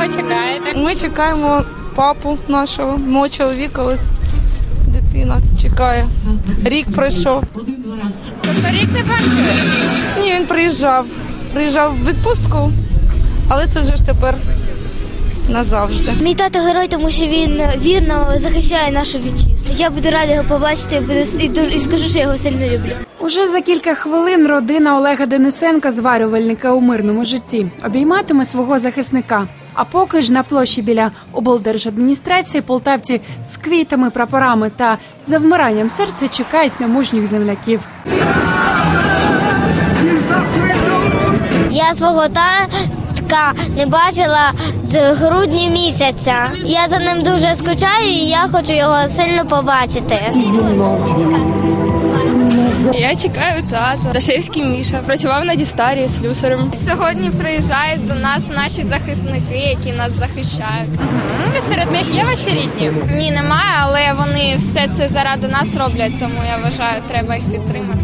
кого чекаєте? Ми чекаємо папу нашого, мого чоловіка. Ось дитина чекає. Рік пройшов. Тобто рік не бачили? Ні, він приїжджав. Приїжджав в відпустку, але це вже ж тепер назавжди. Мій тато герой, тому що він вірно захищає нашу вітчизну. Я буду рада його побачити буду і, дуже- і скажу, що я його сильно люблю. Уже за кілька хвилин родина Олега Денисенка, зварювальника у мирному житті, обійматиме свого захисника. А поки ж на площі біля облдержадміністрації полтавці з квітами, прапорами та завмиранням серця чекають на мужніх земляків. Я свого татка не бачила з грудня місяця. Я за ним дуже скучаю і я хочу його сильно побачити. Я чекаю тата. Дашевський Міша. Працював на Дістарі з люсарем. Сьогодні приїжджають до нас наші захисники, які нас захищають. Серед них є ваші рідні? Ні, немає, але вони все це заради нас роблять, тому я вважаю, треба їх підтримати.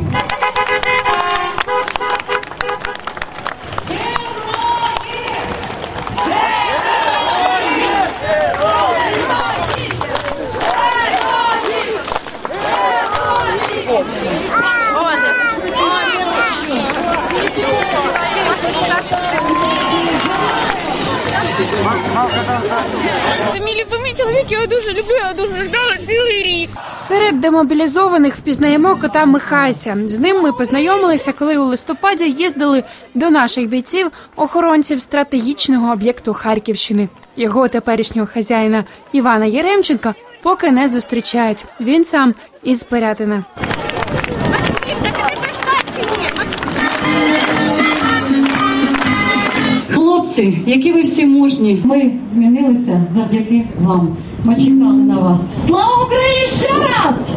Це мій любимий чоловік, я дуже люблю, я дуже ждала цілий рік. Серед демобілізованих впізнаємо кота Михася. З ним ми познайомилися, коли у листопаді їздили до наших бійців охоронців стратегічного об'єкту Харківщини. Його теперішнього хазяїна Івана Єремченка поки не зустрічають. Він сам із Пирятина. Хлопці, які ви всі мужні, ми змінилися завдяки вам. Ми чекали на вас. Слава Україні ще раз!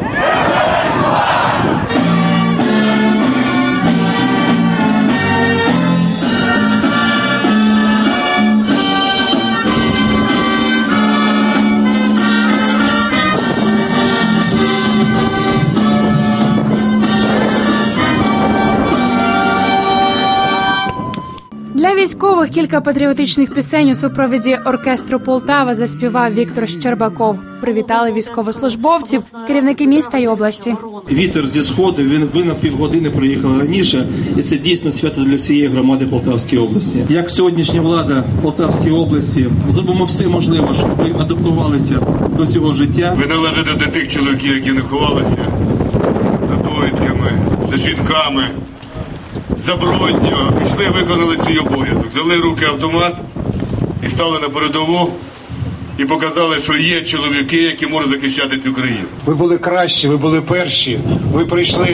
Для військових кілька патріотичних пісень у супровіді оркестру Полтава заспівав Віктор Щербаков. Привітали військовослужбовців, керівники міста й області. Вітер зі сходу. Він ви на півгодини приїхали раніше, і це дійсно свято для всієї громади Полтавської області. Як сьогоднішня влада Полтавської області зробимо все можливе, щоб ви адаптувалися до цього життя. Ви належите до тих чоловіків, які не ховалися за довідками, за жінками, за пішли, виконали свій обов'язок, взяли руки автомат і стали на передову і показали, що є чоловіки, які можуть захищати цю країну. Ви були кращі, ви були перші. Ви прийшли